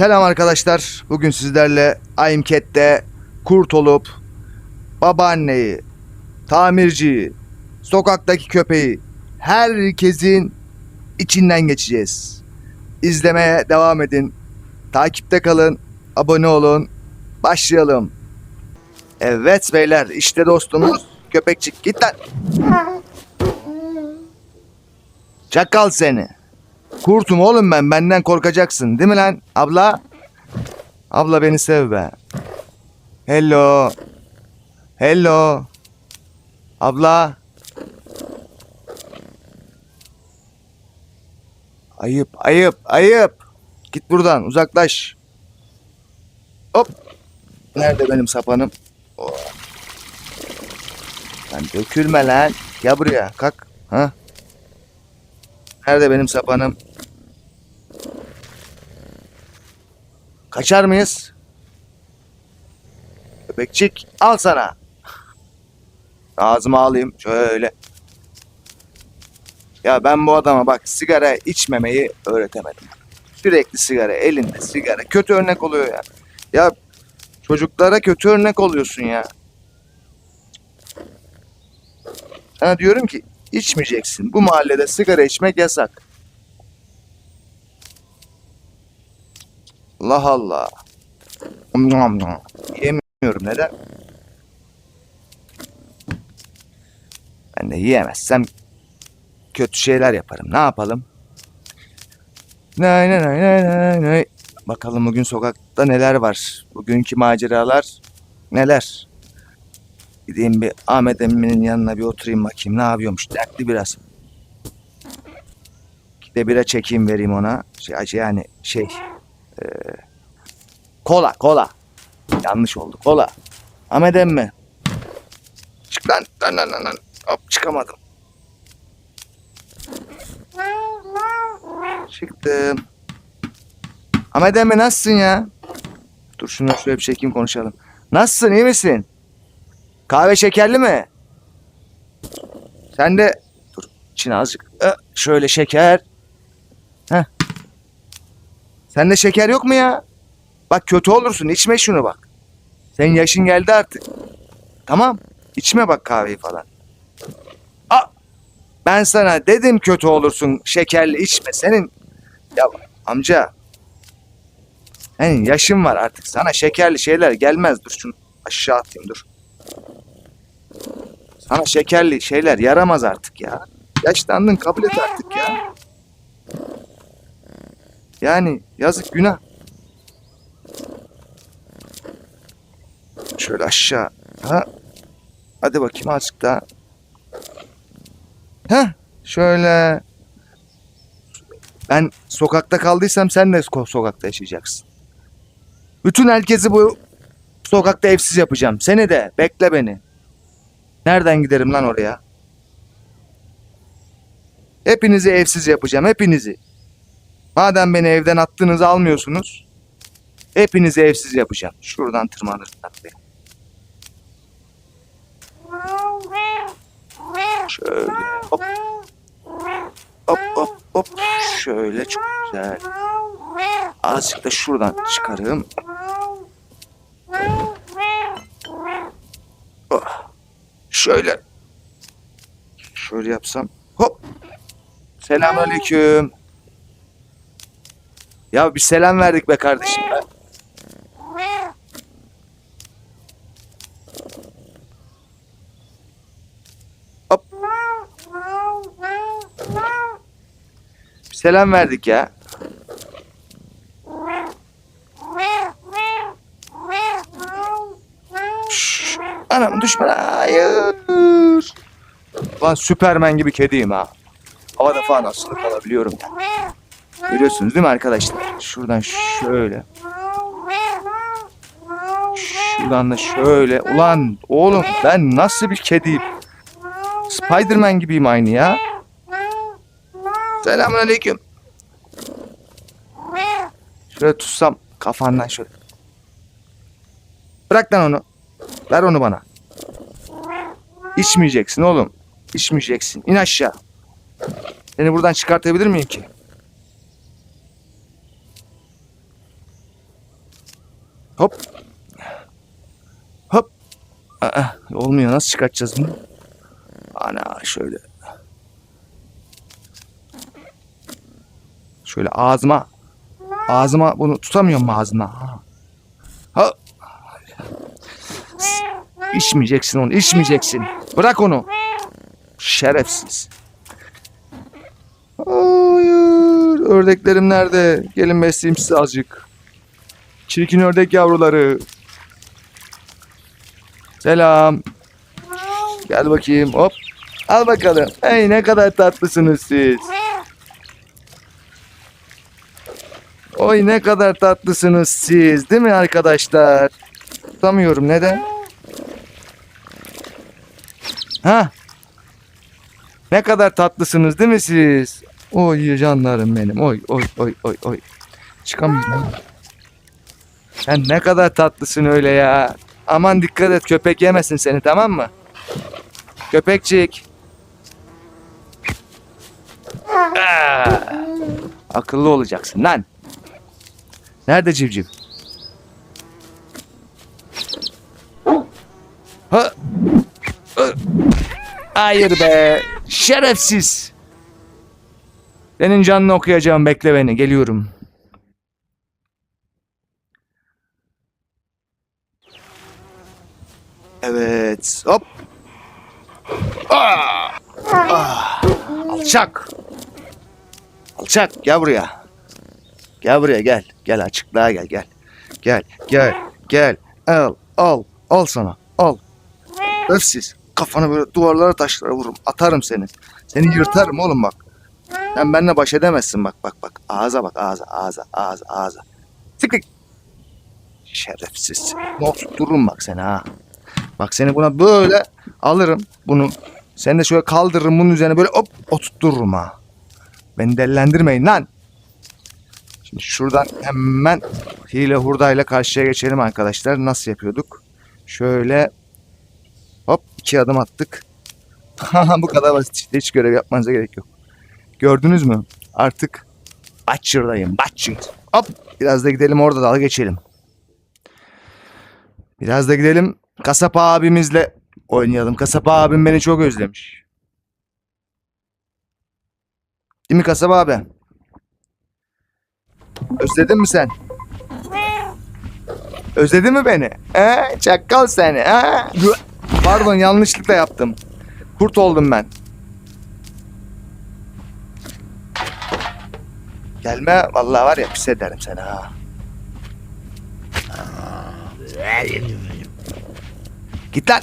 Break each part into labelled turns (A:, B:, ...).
A: Selam arkadaşlar. Bugün sizlerle Aimket'te kurt olup babaanneyi, tamirciyi, sokaktaki köpeği herkesin içinden geçeceğiz. İzlemeye devam edin. Takipte kalın. Abone olun. Başlayalım. Evet beyler işte dostumuz köpekçik git lan. Çakal seni. Kurtum oğlum ben. Benden korkacaksın. Değil mi lan abla? Abla beni sev be. Hello. Hello. Abla. Ayıp, ayıp, ayıp. Git buradan, uzaklaş. Hop. Nerede benim sapanım? Oh. Lan dökülme lan. Gel buraya, kalk. Ha? Nerede benim sapanım? Kaçar mıyız? Köpekçik al sana. Ağzıma alayım şöyle. Ya ben bu adama bak sigara içmemeyi öğretemedim. Sürekli sigara elinde sigara. Kötü örnek oluyor ya. Ya çocuklara kötü örnek oluyorsun ya. Sana diyorum ki içmeyeceksin. Bu mahallede sigara içmek yasak. Allah Allah. Yiyemiyorum neden? Ben de yiyemezsem kötü şeyler yaparım. Ne yapalım? Nay nay nay nay nay. Bakalım bugün sokakta neler var? Bugünkü maceralar neler? Gideyim bir Ahmet Emmi'nin yanına bir oturayım bakayım. Ne yapıyormuş? Dertli biraz. Bir de bira çekeyim vereyim ona. Şey, yani şey... kola, kola. Yanlış oldu. Kola. Ahmet Emmi. Çık lan. Lan lan lan. Hop çıkamadım. Çıktım. Ahmet Emmi nasılsın ya? Dur şunu şöyle bir çekeyim konuşalım. Nasılsın iyi misin? Kahve şekerli mi? Sen de dur içine azıcık şöyle şeker. Sende şeker yok mu ya? Bak kötü olursun içme şunu bak. Senin yaşın geldi artık. Tamam içme bak kahveyi falan. Aa, ben sana dedim kötü olursun şekerli içme senin. Ya amca. Senin yaşın var artık sana şekerli şeyler gelmez. Dur şunu aşağı atayım dur. Sana şekerli şeyler yaramaz artık ya. Yaşlandın kabul et artık ya. Yani yazık günah. Şöyle aşağı. Ha. Hadi bakayım azıcık daha. Ha. Şöyle. Ben sokakta kaldıysam sen de so- sokakta yaşayacaksın. Bütün herkesi bu sokakta evsiz yapacağım. Seni de bekle beni. Nereden giderim lan oraya? Hepinizi evsiz yapacağım, hepinizi. Madem beni evden attığınızı almıyorsunuz, hepinizi evsiz yapacağım. Şuradan tırmanırım tabii. Şöyle hop hop hop hop. Şöyle çok güzel. Azıcık da şuradan çıkarım. Oh. Şöyle. Şöyle yapsam. Hop. Selamünaleyküm. Ya bir selam verdik be kardeşim. be. Hop. Bir selam verdik ya. Şşş. Anam düşme. Hayır. Lan Süpermen gibi kediyim ha. Havada falan asılı kalabiliyorum. Görüyorsunuz değil mi arkadaşlar? Şuradan şöyle. Şuradan da şöyle. Ulan oğlum ben nasıl bir kediyim? Spiderman gibiyim aynı ya. Selamünaleyküm. Şöyle tutsam kafandan şöyle. Bırak lan onu. Ver onu bana. İçmeyeceksin oğlum. İçmeyeceksin. İn aşağı. Seni buradan çıkartabilir miyim ki? Hop. Hop. Aa, olmuyor. Nasıl çıkartacağız bunu? Ana şöyle. Şöyle ağzıma ağzıma bunu tutamıyorum ağzına? Ha. İçmeyeceksin onu. içmeyeceksin. Bırak onu. Şerefsiz. Hayır. Ördeklerim nerede? Gelin besleyeyim sizi azıcık. Çirkin ördek yavruları. Selam. Gel bakayım. Hop. Al bakalım. Hey ne kadar tatlısınız siz. Oy ne kadar tatlısınız siz. Değil mi arkadaşlar? Tutamıyorum. Neden? Ha? Ne kadar tatlısınız değil mi siz? Oy canlarım benim. Oy oy oy oy oy. Çıkamıyorum. Sen ne kadar tatlısın öyle ya. Aman dikkat et köpek yemesin seni tamam mı? Köpekçik. Aa, akıllı olacaksın lan. Nerede civciv? Hayır be. Şerefsiz. Senin canını okuyacağım bekle beni geliyorum. Evet. Hop. Ah! Ah! Alçak. Alçak gel buraya. Gel buraya gel. Gel açıklığa gel gel. Gel gel gel. Al al al sana al. Öfsiz. Kafanı böyle duvarlara taşlara vururum. Atarım seni. Seni yırtarım oğlum bak. Sen benimle baş edemezsin bak bak bak. Ağza bak ağza ağza ağza ağza. Sıkık. Şerefsiz. Not dururum bak seni ha. Bak seni buna böyle alırım bunu. Seni de şöyle kaldırırım bunun üzerine böyle hop oturttururum ha. Beni delilendirmeyin lan. Şimdi şuradan hemen hile hurdayla karşıya geçelim arkadaşlar. Nasıl yapıyorduk? Şöyle hop iki adım attık. Bu kadar basit işte hiç görev yapmanıza gerek yok. Gördünüz mü? Artık Butcher'dayım. Butcher. Hop biraz da gidelim orada dalga geçelim. Biraz da gidelim kasap abimizle oynayalım. Kasap abim beni çok özlemiş. Değil mi kasap abi? Özledin mi sen? Özledin mi beni? He? Çakal seni. He? Pardon yanlışlıkla yaptım. Kurt oldum ben. Gelme vallahi var ya pis ederim seni ha. Git lan.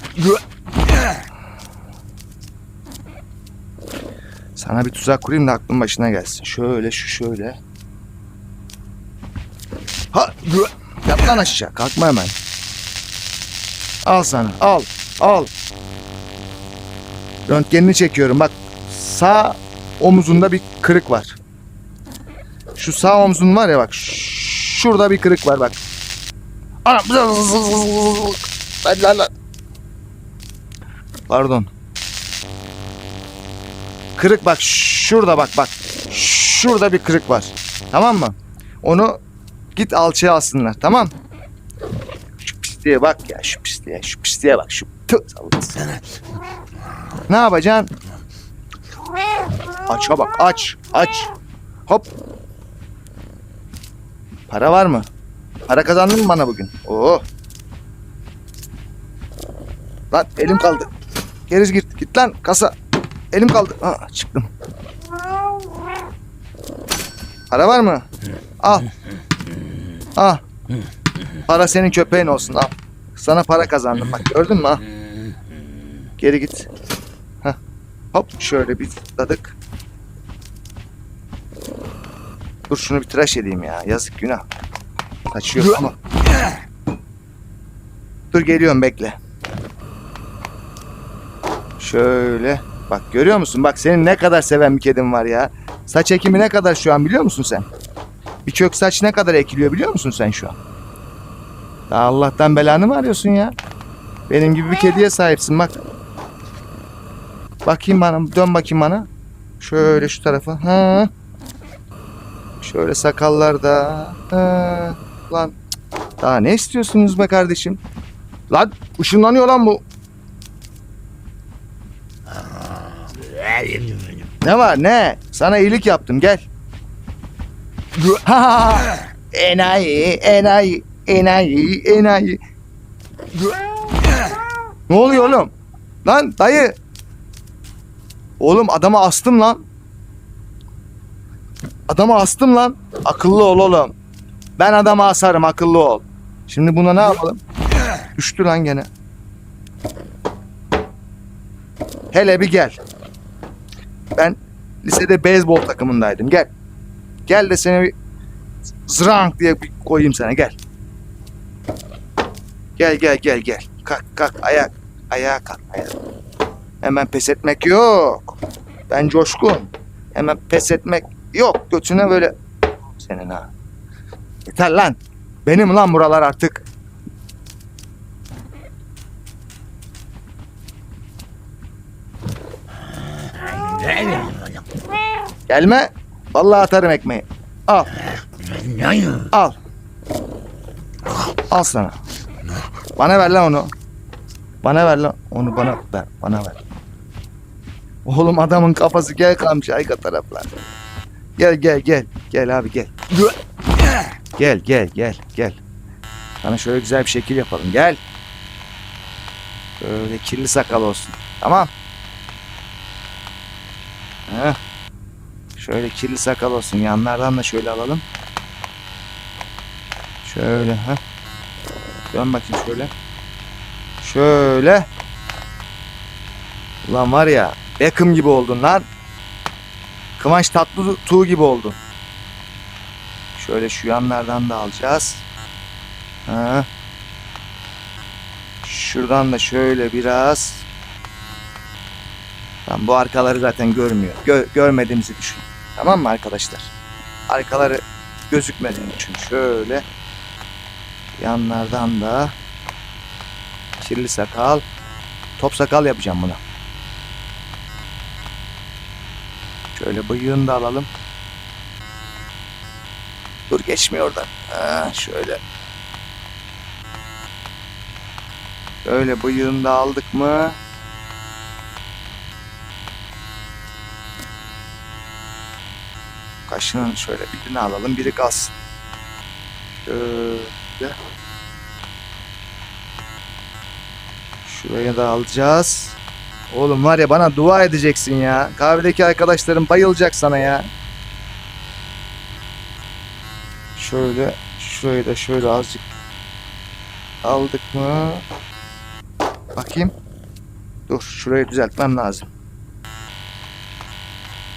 A: Sana bir tuzak kurayım da aklın başına gelsin. Şöyle şu şöyle. Ha, yap lan aşağı. Kalkma hemen. Al sana. Al. Al. Röntgenini çekiyorum. Bak sağ omuzunda bir kırık var. Şu sağ omzun var ya bak. Şurada bir kırık var bak. Anam. Hadi lan lan. Pardon. Kırık bak şurada bak bak. Şurada bir kırık var. Tamam mı? Onu git alçıya alsınlar tamam? Şu pisliğe bak ya şu pisliğe şu pisliğe bak şu. Sallasın. Ne yapacaksın? Aça bak aç aç. Hop. Para var mı? Para kazandın mı bana bugün? Oo. Lan elim kaldı. Geriz git. Git lan kasa. Elim kaldı. Ha, çıktım. Para var mı? Al. Al. Para senin köpeğin olsun al. Sana para kazandım bak gördün mü ha? Geri git. Hah. Hop şöyle bir dadık. Dur şunu bir tıraş edeyim ya. Yazık günah. Kaçıyor ama. Dur geliyorum bekle. Şöyle. Bak görüyor musun? Bak senin ne kadar seven bir kedin var ya. Saç ekimi ne kadar şu an biliyor musun sen? Bir kök saç ne kadar ekiliyor biliyor musun sen şu an? Daha Allah'tan belanı mı arıyorsun ya? Benim gibi bir kediye sahipsin bak. Bakayım bana. Dön bakayım bana. Şöyle şu tarafa. Ha. Şöyle sakallar da. Ha. Lan. Daha ne istiyorsunuz be kardeşim? Lan ışınlanıyor lan bu. Ne var ne? Sana iyilik yaptım gel. Enayi, enayi, enayi, enayi. Ne oluyor oğlum? Lan dayı. Oğlum adama astım lan. Adama astım lan. Akıllı ol oğlum. Ben adama asarım akıllı ol. Şimdi buna ne yapalım? Düştü lan gene. Hele bir gel. Ben lisede beyzbol takımındaydım. Gel. Gel de seni bir zrank diye bir koyayım sana gel. Gel gel gel gel. Kalk kalk ayak. Ayağa kalk ayağa. Hemen pes etmek yok. Ben coşkun. Hemen pes etmek yok. Götüne böyle senin ha. Yeter lan. Benim lan buralar artık. Gelme. Vallahi atarım ekmeği. Al. Al. Al sana. Bana ver lan onu. Bana ver lan. Onu bana ver. Bana ver. Oğlum adamın kafası gel kalmış arka taraflar. Gel gel gel. Gel abi gel. Gel gel gel gel. Sana şöyle güzel bir şekil yapalım. Gel. Böyle kirli sakal olsun. Tamam. Heh. Şöyle kirli sakal olsun. Yanlardan da şöyle alalım. Şöyle ha. Dön bakayım şöyle. Şöyle. Ulan var ya Beckham gibi oldun lan. Kıvanç Tatlıtuğ gibi oldun. Şöyle şu yanlardan da alacağız. Ha. Şuradan da şöyle biraz. Tamam bu arkaları zaten görmüyor. Gö- görmediğimizi düşün. Tamam mı arkadaşlar? Arkaları gözükmediğini düşün. Şöyle. Yanlardan da kirli sakal. Top sakal yapacağım buna. Şöyle bıyığını da alalım. Dur geçmiyor oradan. Ha, şöyle. Şöyle bıyığını da aldık mı? Kaşının şöyle birini alalım, biri kalsın. Şöyle. Şuraya da alacağız. Oğlum var ya bana dua edeceksin ya. Kahvedeki arkadaşlarım bayılacak sana ya. Şöyle, şurayı da şöyle azıcık aldık mı? Bakayım. Dur, şurayı düzeltmem lazım.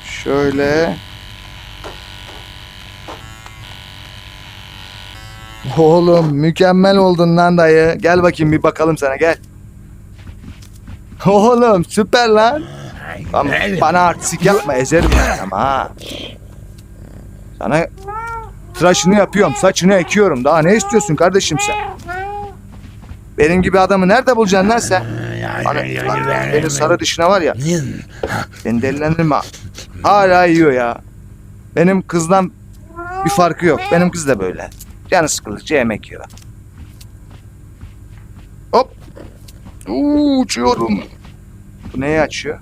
A: Şöyle. Oğlum mükemmel oldun lan dayı. Gel bakayım bir bakalım sana gel. Oğlum süper lan. Lan bana artistik yapma ezerim ben ama. Sana tıraşını yapıyorum, saçını ekiyorum. Daha ne istiyorsun kardeşim sen? Benim gibi adamı nerede bulacaksın lan sen? Bana, lan, benim sarı dişine var ya. Beni delilendirme. Hala yiyor ya. Benim kızdan bir farkı yok. Benim kız da böyle. Canı sıkıldıkça yemek yiyor. Hop. Uuu, uçuyorum. Bu neyi açıyor?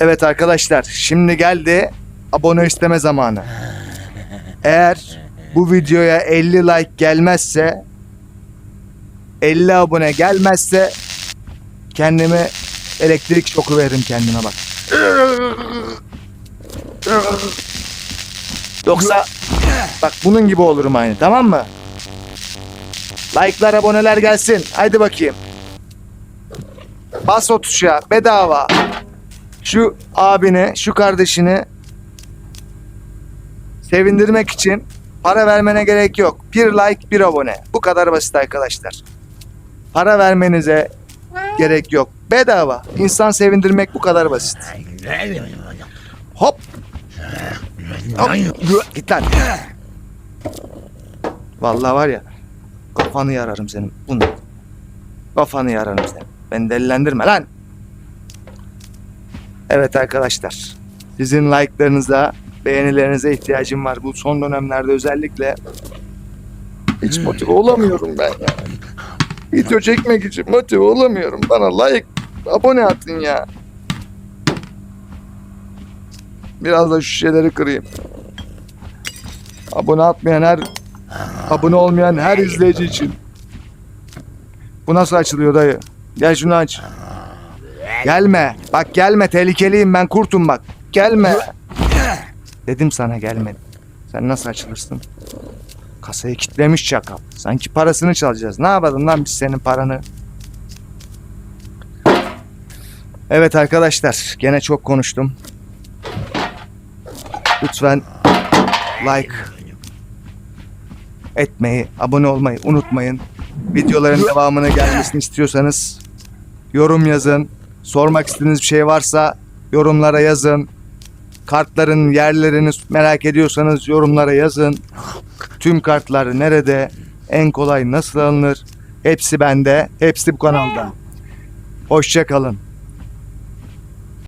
A: Evet arkadaşlar şimdi geldi abone isteme zamanı. Eğer bu videoya 50 like gelmezse 50 abone gelmezse kendime elektrik şoku veririm kendime bak. Yoksa bak bunun gibi olurum aynı tamam mı? Like'lar aboneler gelsin. Haydi bakayım. Bas o tuşa bedava. Şu abini, şu kardeşini sevindirmek için para vermene gerek yok. Bir like, bir abone. Bu kadar basit arkadaşlar. Para vermenize gerek yok. Bedava. İnsan sevindirmek bu kadar basit. Hop. Hop. Git lan. Vallahi var ya kafanı yararım senin. Bunu. Kafanı yararım senin. Beni delilendirme lan. Evet arkadaşlar. Sizin like'larınıza, beğenilerinize ihtiyacım var. Bu son dönemlerde özellikle hiç motive olamıyorum ben ya. Video çekmek için motive olamıyorum. Bana like, abone atın ya. Biraz da şu şişeleri kırayım. Abone atmayan her, abone olmayan her izleyici için. Bu nasıl açılıyor dayı? Gel şunu aç. Gelme. Bak gelme. Tehlikeliyim ben kurtum bak. Gelme. Dedim sana gelme. Sen nasıl açılırsın? Kasayı kitlemiş çakal. Sanki parasını çalacağız. Ne yapalım lan biz senin paranı? Evet arkadaşlar. Gene çok konuştum. Lütfen like etmeyi, abone olmayı unutmayın. Videoların devamını gelmesini istiyorsanız yorum yazın. Sormak istediğiniz bir şey varsa yorumlara yazın. Kartların yerlerini merak ediyorsanız yorumlara yazın. Tüm kartlar nerede? En kolay nasıl alınır? Hepsi bende. Hepsi bu kanalda. Hoşça kalın.